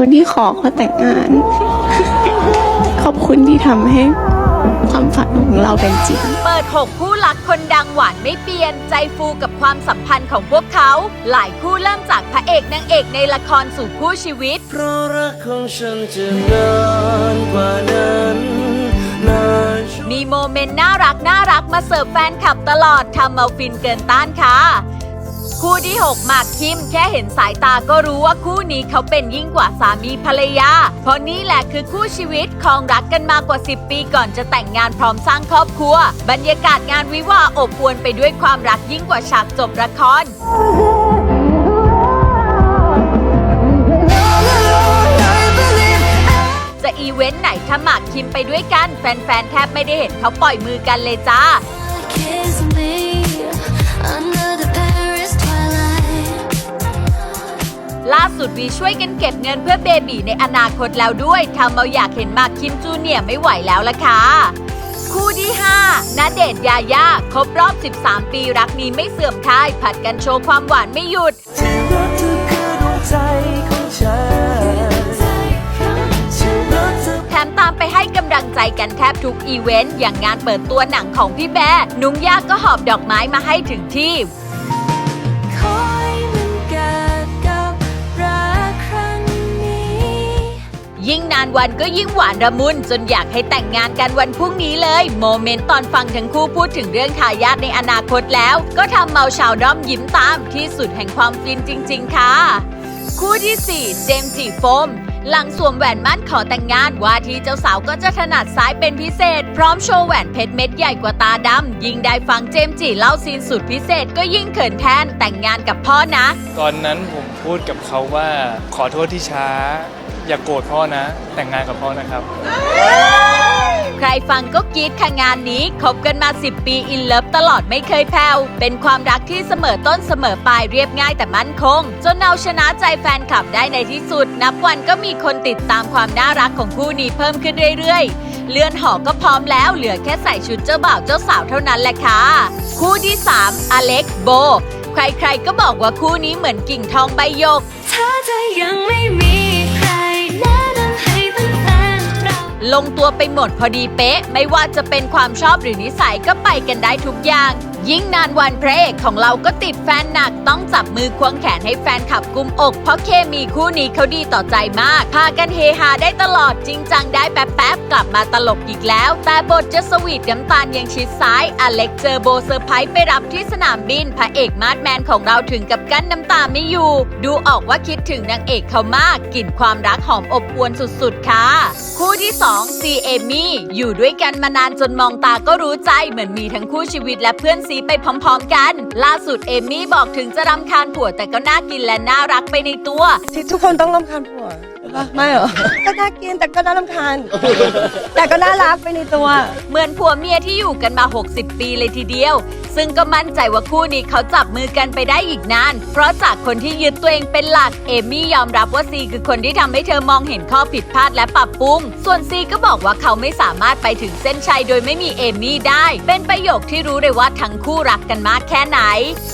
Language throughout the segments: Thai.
คนที่ขอเขาแต่งงาน ขอบคุณที่ทำให้ความฝันของเราเป็นจริง เปิด 6 คู่รักคนดังหวานไม่เปลี่ยน ใจฟูกับความสัมพันธ์ของพวกเขา หลายคู่เริ่มจากพระเอกนางเอกในละครสู่คู่ชีวิต เพราะรักของฉันจะนานกว่านั้นนานชั่วมีโมเมนต์น่ารักน่ารักมาเสิร์ฟแฟนคลับตลอดทำเอาฟินเกินต้านค่ะ คู่ที่ 6 หมากคิม แค่เห็นสายตาก็รู้ว่าคู่นี้เขาเป็นยิ่งกว่าสามีภรรยา เพราะนี่แหละคือคู่ชีวิตครองรักกันมากว่า 10 ปีก่อนจะแต่งงานพร้อมสร้างครอบครัว บรรยากาศงานวิวาอบอวลไปด้วยความรักยิ่งกว่าฉากจบละครจะอีเวนต์ไหนถ้าหมากคิมไปด้วยกัน แฟนๆแทบไม่ได้เห็นเขาปล่อยมือกันเลยจ้า สุดวีช่วยกันเก็บเงินเพื่อเบบีในอนาคตแล้วด้วยทำเอาอยากเห็นหมากคิมจูเนียร์ไม่ไหวแล้วล่ะค่ะ คู่ที่5ณเดชน์ยายาครบรอบ 13 ปีรักนี้ไม่เสื่อมคลาย ผัดกันโชว์ความหวานไม่หยุดที่รักเธอคือดวงใจของฉันที่รักเธอแถมตามไปให้กำลังใจกันแทบทุกอีเวนต์ อย่างงานเปิดตัวหนังของพี่แบร์นุ้งยาก็หอบดอกไม้มาให้ถึงที่านวันก็ยิ่งหวานระมุน จนอยากให้แต่งงานกันวันพรุ่งนี้เลย โมเมนต์ตอนฟังทั้งคู่พูดถึงเรื่องทายาทในอนาคตแล้ว ก็ทำเมาชาวด้อมยิ้มตามที่สุดแห่งความฟินจริง ๆ ค่ะ คู่ที่ 4 เจมส์จีโฟมหลังสวมแหวนมั่นขอแต่งงานว่าที่เจ้าสาวก็จะถนัดซ้ายเป็นพิเศษ พร้อมโชว์แหวนเพชรเม็ดใหญ่กว่าตาดำยิ่งได้ฟังเจมส์จีเล่าซีนสุดพิเศษก็ยิ่งเขินแทนแต่งงานกับพ่อนะ ตอนนั้นผมพูดกับเขาว่าขอโทษที่ช้า อย่าโกรธพ่อนะ แต่งงานกับพ่อนะครับ ใครฟังก็กรีดค่ะงานนี้คบกันมา 10 ปีอินเลิฟตลอดไม่เคยแผ่วเป็นความรักที่เสมอต้นเสมอปลายเรียบง่ายแต่มั่นคง จนเอาชนะใจแฟนคลับได้ในที่สุด นับวันก็มีคนติดตามความน่ารักของคู่นี้เพิ่มขึ้นเรื่อยๆ เลื่อนหอก็พร้อมแล้วเหลือแค่ใส่ชุดเจ้าบ่าวเจ้าสาวเท่านั้นแหละค่ะ คู่ที่ 3 อเล็กโบ ใครๆก็บอกว่าคู่นี้เหมือนกิ่งทองใบหยกถ้าเธอยังไม่ ลงตัวไปหมดพอดีเป๊ะ ไม่ว่าจะเป็นความชอบหรือนิสัยก็ไปกันได้ทุกอย่าง ยิ่งนานวันพระเอกของเราก็ติดแฟนหนักต้องจับมือควงแขนให้แฟนขับกุมอก เพราะเคมีคู่นี้เขาดีต่อใจมาก พากันเฮฮาได้ตลอดจริงจังได้แป๊บๆกลับมาตลกอีกแล้ว แต่บทจะสวีทน้ำตาลยังชิดซ้ายอเล็กเจอโบเซอร์ไพรส์ไปรับที่สนามบินพระเอกมาดแมนของเราถึงกับกั้นน้ำตาไม่อยู่ ดูออกว่าคิดถึงนางเอกเขามากกลิ่นความรักหอมอบอวลสุดๆค่ะ ที่ 2 ซีเอมี่อยู่ด้วยกันมานานจนมองตาก็รู้ใจเหมือนมีทั้งคู่ชีวิตและเพื่อนซีไปพร้อมๆกัน ล่าสุดเอมี่บอกถึงจะรำคาญผัวแต่ก็น่ากินและน่ารักไปในตัว ที่ทุกคนต้องรำคาญผัว ไม่เหรอ ก็น่ากินแต่ก็น่ารำคาญ แต่ก็น่ารักไปในตัว เหมือนผัวเมียที่อยู่กันมา 60 ปีเลยทีเดียว ซึ่งก็มั่นใจว่าคู่นี้เขาจับมือกันไปได้อีกนาน เพราะจากคนที่ยึดตัวเองเป็นหลัก เอมี่ยอมรับว่าซีคือคนที่ทำให้เธอมองเห็นข้อผิดพลาดและปรับปรุง ส่วนซีก็บอกว่าเขาไม่สามารถไปถึงเส้นชัยโดยไม่มีเอมี่ได้ เป็นประโยคที่รู้เลยว่าทั้งคู่รักกันมากแค่ไหน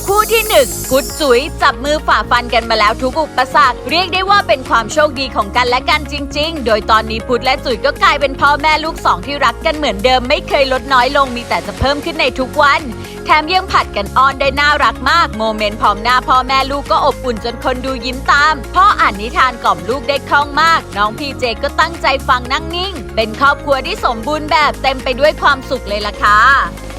คู่ที่หนึ่งพุทธจุ๋ยจับมือฝ่าฟันกันมาแล้วทุกอุปสรรคเรียกได้ว่าเป็นความโชคดีของกันและกันจริง ๆ โดยตอนนี้พุทธและจุ๋ยก็กลายเป็นพ่อแม่ลูกสองที่รักกันเหมือนเดิมไม่เคยลดน้อยลงมีแต่จะเพิ่มขึ้นในทุกวัน แถมยังผัดกันอ้อนได้น่ารักมาก โมเมนต์พร้อมหน้าพ่อแม่ลูกก็อบอุ่นจนคนดูยิ้มตาม พ่ออ่านนิทานกล่อมลูกได้คล่องมาก น้องพีเจก็ตั้งใจฟังนั่งนิ่ง เป็นครอบครัวที่สมบูรณ์แบบเต็มไปด้วยความสุขเลยล่ะค่ะ